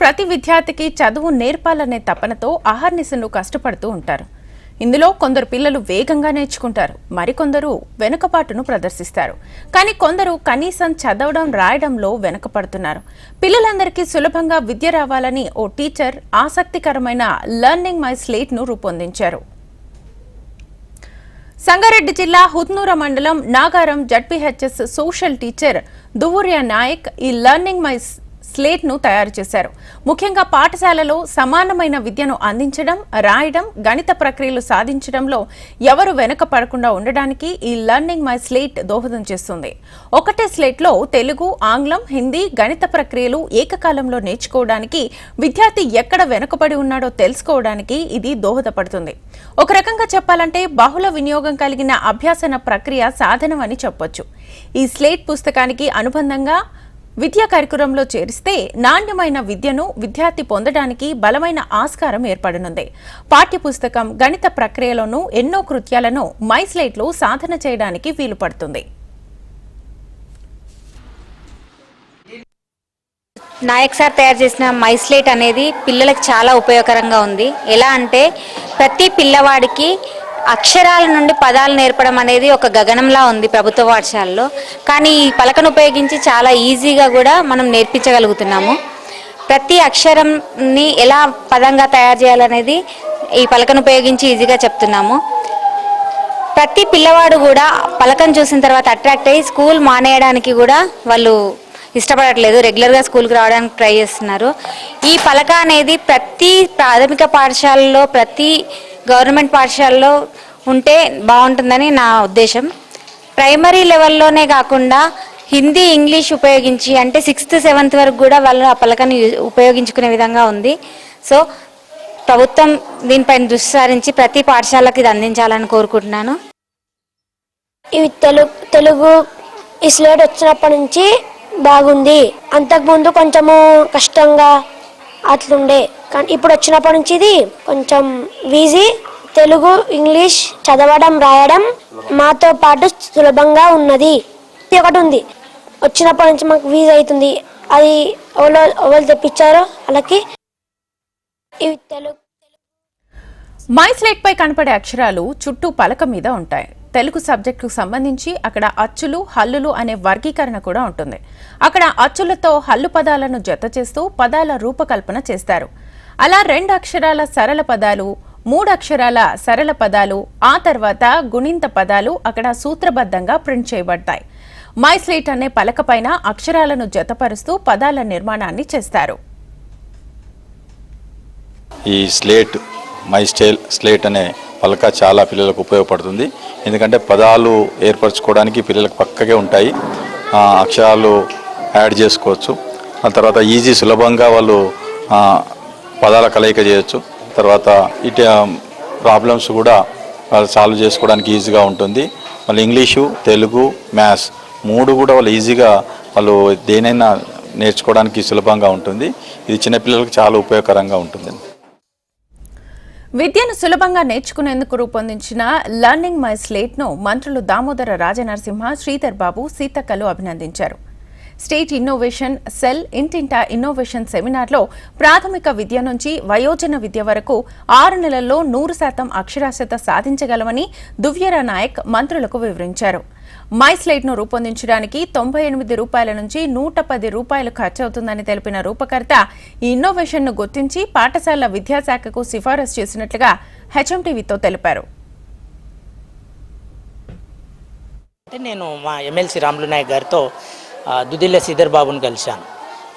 ప్రతి విద్యార్థికి చదువు నేర్పాలనే తపనతో ఆహర్నిశలు కష్టపడుతూ ఉంటారు. ఇందులో కొందరు పిల్లలు వేగంగా నేర్చుకుంటారు. మరికొందరు వెనుకపాటును ప్రదర్శిస్తారు. కానీ కొందరు కనీసం చదవడం రాయడంలో వెనుకపడుతున్నారు పిల్లలందరికీ సులభంగా విద్య రావాలని ఓ టీచర్ ఆసక్తికరమైన లెర్నింగ్ మై స్లేట్ను రూపొందించారు. సంగారెడ్డి జిల్లా హుత్నూర మండలం Nagaram ZPHS social teacher Duvvurya Naik ఈ లెర్నింగ్ మై స్లేట్ను తయారు చేశారు. ముఖ్యంగా పాఠశాలలో సమానమైన విద్యను అందించడం రాయడం గణిత ప్రక్రియలు సాధించడంలో ఎవరు వెనుక పడకుండా ఉండడానికి ఈ లర్నింగ్ మై స్లేట్ దోహదం చేస్తుంది. ఒకటే స్లేట్లో తెలుగు ఆంగ్లం హిందీ గణిత ప్రక్రియలు ఏకకాలంలో నేర్చుకోవడానికి విద్యార్థి ఎక్కడ వెనుకబడి ఉన్నాడో తెలుసుకోవడానికి ఇది దోహదపడుతుంది. ఒక రకంగా చెప్పాలంటే బహుళ వినియోగం కలిగిన అభ్యాసన ప్రక్రియ సాధనం అని చెప్పొచ్చు. ఈ స్లేట్ పుస్తకానికి అనుబంధంగా విద్యా కార్యక్రమంలో చేరిస్తే నాణ్యమైన విద్యను విద్యార్థి పొందడానికి బలమైన ఆస్కారం ఏర్పడనుంది. పాఠ్యపుస్తకం గణిత ప్రక్రియలోనూ ఎన్నో కృత్యాలను మైస్లైట్లో సాధన చేయడానికి వీలు పడుతుంది నాయక్ సార్ తయారు చేసిన మైస్లైట్ అనేది పిల్లలకు చాలా ఉపయోగకరంగా ఉంది. ఎలా అంటే ప్రతి పిల్లవాడికి అక్షరాల నుండి పదాలు నేర్పడం అనేది ఒక గగనంలా ఉంది ప్రభుత్వ పాఠశాలలో. కానీ ఈ పలకను ఉపయోగించి చాలా ఈజీగా కూడా మనం నేర్పించగలుగుతున్నాము. ప్రతి అక్షరంని ఎలా పదంగా తయారు చేయాలనేది ఈ పలకను ఉపయోగించి ఈజీగా చెప్తున్నాము. ప్రతి పిల్లవాడు కూడా పలకం చూసిన తర్వాత అట్రాక్ట్ అయ్యి స్కూల్ మానేయడానికి కూడా వాళ్ళు ఇష్టపడట్లేదు. రెగ్యులర్గా స్కూల్కి రావడానికి ట్రై చేస్తున్నారు. ఈ పలక అనేది ప్రతి ప్రాథమిక పాఠశాలలో ప్రతి గవర్నమెంట్ పాఠశాలలో ఉంటే బాగుంటుందని నా ఉద్దేశం. ప్రైమరీ లెవెల్లోనే కాకుండా హిందీ ఇంగ్లీష్ ఉపయోగించి అంటే సిక్స్త్ సెవెంత్ వరకు కూడా వాళ్ళు ఆ పలకని ఉపయోగించుకునే విధంగా ఉంది. సో ప్రభుత్వం దీనిపైన దృష్టి సారించి ప్రతి పాఠశాలకు ఇది అందించాలని కోరుకుంటున్నాను. ఇవి తెలుగు తెలుగు ఈ స్లేట్ వచ్చినప్పటి నుంచి బాగుంది. అంతకుముందు కొంచెము కష్టంగా అట్లుండే. కానీ ఇప్పుడు వచ్చినప్పటి నుంచి ఇది కొంచెం ఈజీ తెలుగు ఇంగ్లీష్ చదవడం రాయడం మాతో పాటు సులభంగా ఉన్నది. ఇది ఒకటి ఉంది. వచ్చినప్పటి నుంచి మాకు వీజ్ అవుతుంది. అది ఎవరో ఎవరు తెప్పించారో వాళ్ళకి ఇవి తెలుగు మైస్లేట్ పై కనపడే అక్షరాలు చుట్టూ పలక మీద ఉంటాయి. తెలుగు సబ్జెక్టుకు సంబంధించి అక్కడ అచ్చులు హల్లులు అనే వర్గీకరణ కూడా ఉంటుంది. అక్కడ అచ్చులతో హల్లు పదాలను జత చేస్తూ పదాల రూపకల్పన చేస్తారు. అలా రెండు అక్షరాల సరళ పదాలు మూడు అక్షరాల సరళ పదాలు ఆ తర్వాత గుణింత పదాలు అక్కడ సూత్రబద్ధంగా ప్రింట్ చేయబడతాయి. మైస్లేట్ అనే పలకపైన అక్షరాలను జతపరుస్తూ పదాల నిర్మాణాన్ని చేస్తారు. ఈ స్లేట్ మై స్టైల్ స్లేట్ అనే పలక చాలా పిల్లలకు ఉపయోగపడుతుంది. ఎందుకంటే పదాలు ఏర్పరచుకోవడానికి పిల్లలకు పక్కగే ఉంటాయి. అక్షరాలు యాడ్ చేసుకోవచ్చు. ఆ తర్వాత ఈజీ సులభంగా వాళ్ళు పదాల కలయిక చేయొచ్చు. తర్వాత ఇటు ప్రాబ్లమ్స్ కూడా వాళ్ళు సాల్వ్ చేసుకోవడానికి ఈజీగా ఉంటుంది. వాళ్ళు ఇంగ్లీషు తెలుగు మ్యాథ్స్ మూడు కూడా వాళ్ళు ఈజీగా వాళ్ళు దేనైనా నేర్చుకోవడానికి సులభంగా ఉంటుంది. ఇది చిన్నపిల్లలకు చాలా ఉపయోగకరంగా ఉంటుంది. విద్యను సులభంగా నేర్చుకునేందుకు రూపొందించిన లర్నింగ్ మై స్లేట్ను మంత్రులు దామోదర రాజనరసింహ శ్రీధర్ బాబు సీతక్కలు అభినందించారు. స్టేట్ ఇన్నోవేషన్ సెల్ ఇంటింటా ఇన్నోవేషన్ సెమినార్లో ప్రాథమిక విద్య నుంచి వయోజన విద్య వరకు ఆరు నెలల్లో నూరు శాతం అక్షరాస్యత సాధించగలమని దువ్యరా నాయక్ మంత్రులకు వివరించారు. మై స్లేట్ రూపొందించడానికి తొంభై ఎనిమిది రూపాయల నుంచి నూట పది రూపాయలు ఖర్చవుతుందని తెలిపిన రూపకర్త ఈ ఇన్నోవేషన్ను గుర్తించి పాఠశాల విద్యాశాఖకు సిఫారసు చేసినట్లుగా హెచ్ఎంటీవీతో తెలిపారు. అంటే నేను మా ఎమ్మెల్సీ రాములు నాయక్ గారితో దుదిల్ల శ్రీధర్ బాబుని కలిశాను.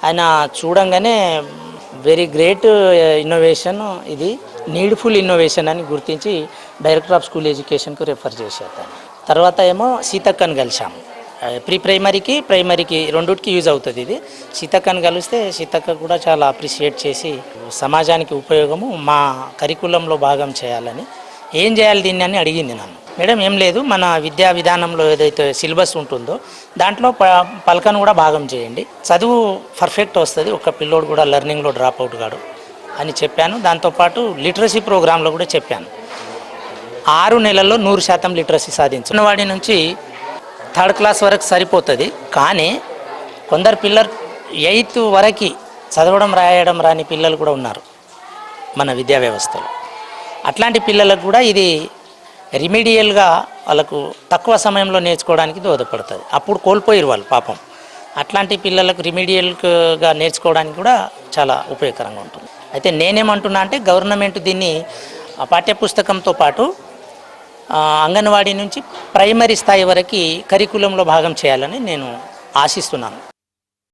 ఆయన చూడంగానే వెరీ గ్రేట్ ఇన్నోవేషన్ ఇది నీడ్ఫుల్ ఇన్నోవేషన్ అని గుర్తించి డైరెక్టర్ ఆఫ్ స్కూల్ ఎడ్యుకేషన్కు రెఫర్ చేశారు తర్వాత ఏమో సీతక్కని కలిశాము. ప్రీ ప్రైమరీకి ప్రైమరీకి రెండుటికి యూజ్ అవుతుంది ఇది. సీతక్కని కలిస్తే సీతక్క కూడా చాలా అప్రిషియేట్ చేసి సమాజానికి ఉపయోగము మా కరికులంలో భాగం చేయాలని. ఏం చేయాలి దీన్ని అని అడిగింది నన్ను. మేడం ఏం లేదు మన విద్యా విధానంలో ఏదైతే సిలబస్ ఉంటుందో దాంట్లో ప పలకను కూడా భాగం చేయండి. చదువు పర్ఫెక్ట్ వస్తుంది ఒక పిల్లోడు కూడా లెర్నింగ్లో డ్రాప్ అవుట్ కాడు అని చెప్పాను. దాంతోపాటు లిటరసీ ప్రోగ్రాంలో కూడా చెప్పాను. ఆరు నెలల్లో నూరు శాతం లిటరసీ సాధించు. వాడి నుంచి థర్డ్ క్లాస్ వరకు సరిపోతుంది కానీ కొందరు పిల్లలు ఎయిత్ వరకు చదవడం రాయడం రాని పిల్లలు కూడా ఉన్నారు మన విద్యా వ్యవస్థలో. అట్లాంటి పిల్లలకు కూడా ఇది రిమీడియల్గా వాళ్ళకు తక్కువ సమయంలో నేర్చుకోవడానికి దోహదపడుతుంది. అప్పుడు కోల్పోయారు వాళ్ళు పాపం. అట్లాంటి పిల్లలకు రిమీడియల్గా నేర్చుకోవడానికి కూడా చాలా ఉపయోగకరంగా ఉంటుంది. అయితే నేనేమంటున్నా అంటే గవర్నమెంట్ దీన్ని ఆ పాఠ్యపుస్తకంతో పాటు అంగన్వాడీ నుంచి ప్రైమరీ స్థాయి వరకు కరికులంలో భాగం చేయాలని నేను ఆశిస్తున్నాను.